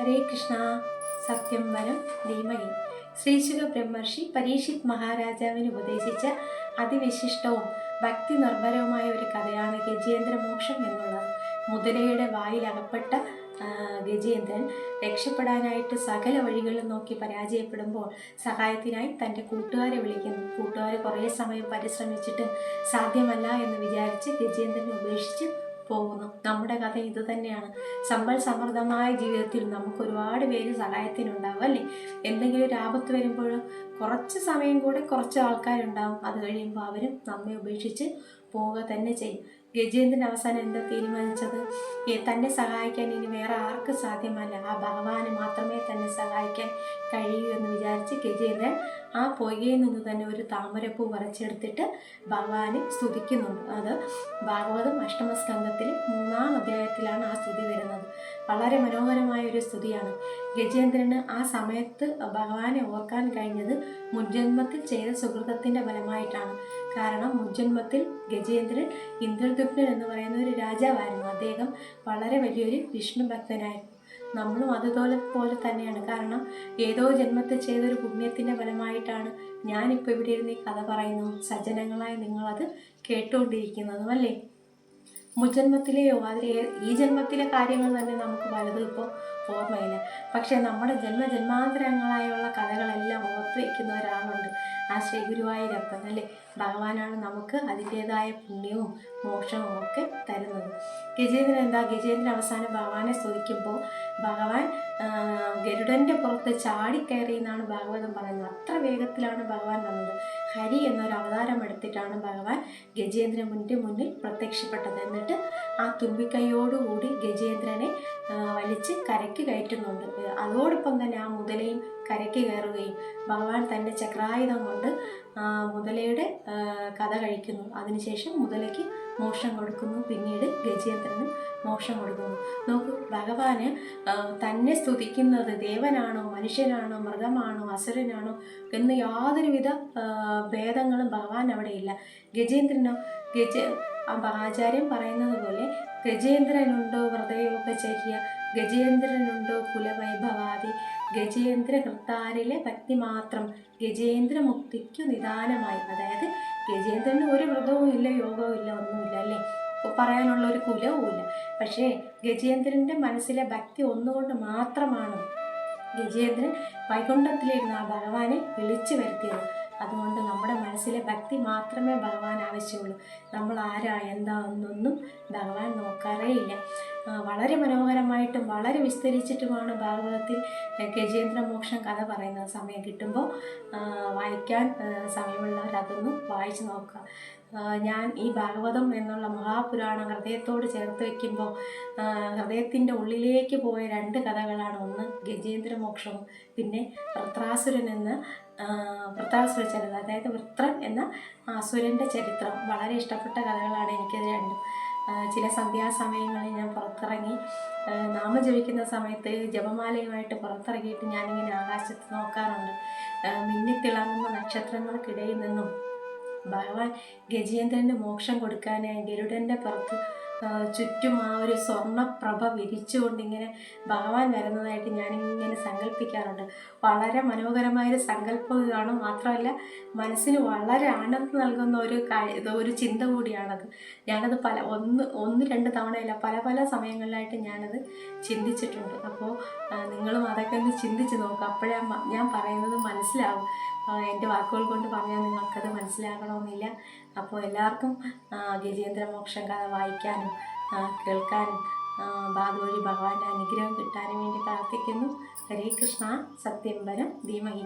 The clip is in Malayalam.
ഹരേ കൃഷ്ണ. സത്യം വരം ധീമഹി. ശ്രീശുഖ ബ്രഹ്മർഷി പരീക്ഷിത് മഹാരാജാവിന് ഉപദേശിച്ച അതിവിശിഷ്ടവും ഭക്തി നിർഭരവുമായ ഒരു കഥയാണ് ഗജേന്ദ്രമോക്ഷം എന്നുള്ളത്. മുതലയുടെ ആ, ഗജേന്ദ്രൻ രക്ഷപ്പെടാനായിട്ട് സകല വഴികളും നോക്കി പരാജയപ്പെടുമ്പോൾ സഹായത്തിനായി തന്റെ കൂട്ടുകാരെ വിളിക്കുന്നു. കൂട്ടുകാർ കുറേ സമയം പരിശ്രമിച്ചിട്ട് സാധ്യമല്ല എന്ന് വിചാരിച്ച് ഗജേന്ദ്രനെ ഉപേക്ഷിച്ച് പോകുന്നു. നമ്മുടെ കഥ ഇത് തന്നെയാണ്. സമ്പൽ സമൃദ്ധമായ ജീവിതത്തിൽ നമുക്ക് ഒരുപാട് പേര് സഹായത്തിനുണ്ടാവും അല്ലേ? എന്തെങ്കിലും ഒരു ആപത്ത് വരുമ്പോഴും കുറച്ച് സമയം കൂടെ കുറച്ച് ആൾക്കാരുണ്ടാവും. അത് കഴിയുമ്പോൾ അവരും നമ്മെ ഉപേക്ഷിച്ച് പോവുക തന്നെ ചെയ്യും. ഗജേന്ദ്രൻ അവസാനം എന്താ തീരുമാനിച്ചത്? തന്നെ സഹായിക്കാൻ ഇനി വേറെ ആർക്കും സാധ്യമല്ല. ആ ഭഗവാന് മാത്രമേ തന്നെ സഹായിക്കാൻ കഴിയൂ എന്ന് വിചാരിച്ച് ഗജേന്ദ്രൻ ആ പുകയിൽ നിന്ന് തന്നെ ഒരു താമരപ്പൂ വരച്ചെടുത്തിട്ട് ഭഗവാനെ സ്തുതിക്കുന്നുണ്ട്. അത് ഭാഗവതം അഷ്ടമസ്കന്ധത്തിൽ മൂന്നാം അധ്യായത്തിലാണ് ആ സ്തുതി വളരെ മനോഹരമായ ഒരു സ്തുതിയാണ്. ഗജേന്ദ്രന് ആ സമയത്ത് ഭഗവാനെ ഓർക്കാൻ കഴിഞ്ഞത് മുൻജന്മത്തിൽ ചെയ്ത സുഹൃതത്തിന്റെ ഫലമായിട്ടാണ്. കാരണം മുൻജന്മത്തിൽ ഗജേന്ദ്രൻ ഇന്ദ്രദുപ്നൻ എന്ന് പറയുന്ന ഒരു രാജാവായിരുന്നു. അദ്ദേഹം വളരെ വലിയൊരു വിഷ്ണു ഭക്തനായിരുന്നു. നമ്മളും അതുപോലെ പോലെ തന്നെയാണ്. കാരണം ഏതോ ജന്മത്തിൽ ചെയ്തൊരു പുണ്യത്തിന്റെ ഫലമായിട്ടാണ് ഞാനിപ്പോൾ ഇവിടെ ഇരുന്ന് ഈ കഥ പറയുന്നു. സജ്ജനങ്ങളായി നിങ്ങളത് കേട്ടുകൊണ്ടിരിക്കുന്നതും അല്ലേ? മുജന്മത്തിലെയോ അതിൽ ഈ ജന്മത്തിലെ കാര്യങ്ങൾ തന്നെ നമുക്ക് പലതും ഇപ്പോൾ ഓർമ്മയില്ല. പക്ഷേ നമ്മുടെ ജന്മ ജന്മജന്മാന്തരങ്ങളായുള്ള കഥകളെല്ലാം ഓർത്ത് വയ്ക്കുന്ന ഒരാളുണ്ട് ആ ശ്രീ അല്ലേ? ഭഗവാനാണ് നമുക്ക് അതിന്റേതായ പുണ്യവും മോക്ഷവും ഒക്കെ തരുന്നത്. ഗജേന്ദ്രൻ എന്താ? ഗജേന്ദ്രൻ അവസാനം ഭഗവാനെ സ്തുതിക്കുമ്പോൾ ഭഗവാൻ ഗരുഡന്റെ പുറത്ത് ചാടിക്കയറി എന്നാണ് ഭാഗവതം പറയുന്നത്. അത്ര വേഗത്തിലാണ് ഭഗവാൻ വന്നത്. ഹരി എന്നൊരു അവതാരം എടുത്തിട്ടാണ് ഭഗവാൻ ഗജേന്ദ്രൻ മുന്റെ മുന്നിൽ പ്രത്യക്ഷപ്പെട്ടത്. എന്നിട്ട് ആ തുമ്പിക്കൈയോടുകൂടി ഗജേന്ദ്രനെ വലിച്ച് കരയ്ക്ക് കയറ്റുന്നുണ്ട്. അതോടൊപ്പം തന്നെ ആ മുതലയും കരയ്ക്ക് കയറുകയും ഭഗവാൻ തന്റെ ചക്രായുധം കൊണ്ട് മുതലയുടെ കഥ കഴിക്കുന്നു. അതിനുശേഷം മുതലയ്ക്ക് മോക്ഷം കൊടുക്കുന്നു. പിന്നീട് ഗജേന്ദ്രനും മോക്ഷം കൊടുക്കുന്നു. നോക്കൂ ഭഗവാന് തന്നെ സ്തുതിക്കുന്നത് ദേവനാണോ മനുഷ്യനാണോ മൃഗമാണോ അസുരനാണോ എന്ന് യാതൊരുവിധ ഭേദങ്ങളും ഭഗവാൻ അവിടെ ഇല്ല. ഗജേന്ദ്രനോ ഗജ ആ ആചാര്യം പറയുന്നത് പോലെ ഗജേന്ദ്രനുണ്ടോ ഹൃദയോപചര്യ? ഗജേന്ദ്രനുണ്ടോ കുലവൈഭവാദി? ഗജേന്ദ്ര കൃത്താരിലെ ഭക്തി മാത്രം ഗജേന്ദ്രമുക്തിക്കു നിദാനമായി. അതായത് ഗജേന്ദ്രന് ഒരു വ്രതവും ഇല്ല യോഗവും ഇല്ല ഒന്നുമില്ല അല്ലേ? പറയാനുള്ള ഒരു കുലവും ഇല്ല. പക്ഷേ ഗജേന്ദ്രന്റെ മനസ്സിലെ ഭക്തി ഒന്നുകൊണ്ട് മാത്രമാണ് ഗജേന്ദ്രൻ വൈകുണ്ഠത്തിലിരുന്ന ആ ഭഗവാനെ വിളിച്ചു വരുത്തിയത്. മനസ്സിലെ ഭക്തി മാത്രമേ ഭഗവാൻ ആവശ്യമുള്ളൂ. നമ്മൾ ആരാ എന്താ എന്നൊന്നും ഭഗവാൻ നോക്കാറേ ഇല്ല. വളരെ മനോഹരമായിട്ടും വളരെ വിസ്തരിച്ചിട്ടുമാണ് ഭാഗവതത്തിൽ ഗജേന്ദ്രമോക്ഷം കഥ പറയുന്നത് സമയം കിട്ടുമ്പോൾ വായിക്കാൻ സമയമുള്ളവരതൊന്ന് വായിച്ചു നോക്കുക. ഞാൻ ഈ ഭാഗവതം എന്നുള്ള മഹാപുരാണം ഹൃദയത്തോട് ചേർത്ത് വയ്ക്കുമ്പോൾ ഹൃദയത്തിന്റെ ഉള്ളിലേക്ക് പോയ രണ്ട് കഥകളാണ് ഒന്ന് ഗജേന്ദ്ര മോക്ഷവും പിന്നെ വൃത്രാസുരൻ എന്ന വൃത്താസുര ചരിത്രം അതായത് വൃത്രൻ എന്ന അസുരന്റെ ചരിത്രം. വളരെ ഇഷ്ടപ്പെട്ട കഥകളാണ് എനിക്കത് രണ്ടും. ചില സന്ധ്യാസമയങ്ങളിൽ ഞാൻ പുറത്തിറങ്ങി നാമ ജപിക്കുന്ന സമയത്ത് ജപമാലയുമായിട്ട് പുറത്തിറങ്ങിയിട്ട് ഞാനിങ്ങനെ ആകാശത്ത് നോക്കാറുണ്ട്. മിന്നിത്തിളങ്ങുന്ന നക്ഷത്രങ്ങൾക്കിടയിൽ നിന്നും ഭഗവാൻ ഗജേന്ദ്രന്റെ മോക്ഷം കൊടുക്കാനായി ഗരുഡന്റെ പുറത്ത് ചുറ്റും ആ ഒരു സ്വർണപ്രഭ വിരിച്ചുകൊണ്ട് ഇങ്ങനെ ഭഗവാൻ വരുന്നതായിട്ട് ഞാനിങ്ങനെ സങ്കല്പിക്കാറുണ്ട്. വളരെ മനോഹരമായൊരു സങ്കല്പം ഇതാണ്. മാത്രമല്ല മനസ്സിന് വളരെ ആനന്ദം നൽകുന്ന ഒരു ഒരു ചിന്ത കൂടിയാണത്. ഞാനത് പല ഒന്ന് ഒന്ന് രണ്ട് തവണയല്ല പല പല സമയങ്ങളിലായിട്ട് ഞാനത് ചിന്തിച്ചിട്ടുണ്ട്. അപ്പോൾ നിങ്ങളും അതൊക്കെ ഒന്ന് ചിന്തിച്ച് നോക്കുക അപ്പോഴേ ഞാൻ പറയുന്നത് മനസ്സിലാവും. എന്റെ വാക്കുകൾ കൊണ്ട് പറഞ്ഞാൽ നിങ്ങൾക്കത് മനസ്സിലാകണമെന്നില്ല. അപ്പോൾ എല്ലാവർക്കും ഗജേന്ദ്രമോക്ഷം ഗജേന്ദ്ര മോക്ഷം കഥ വായിക്കാനും കേൾക്കാനും അതുവഴി ഭഗവാന്റെ അനുഗ്രഹം കിട്ടാനും വേണ്ടി പ്രാർത്ഥിക്കുന്നു. ഹരേ കൃഷ്ണ സത്യം വരം ധീമഹി.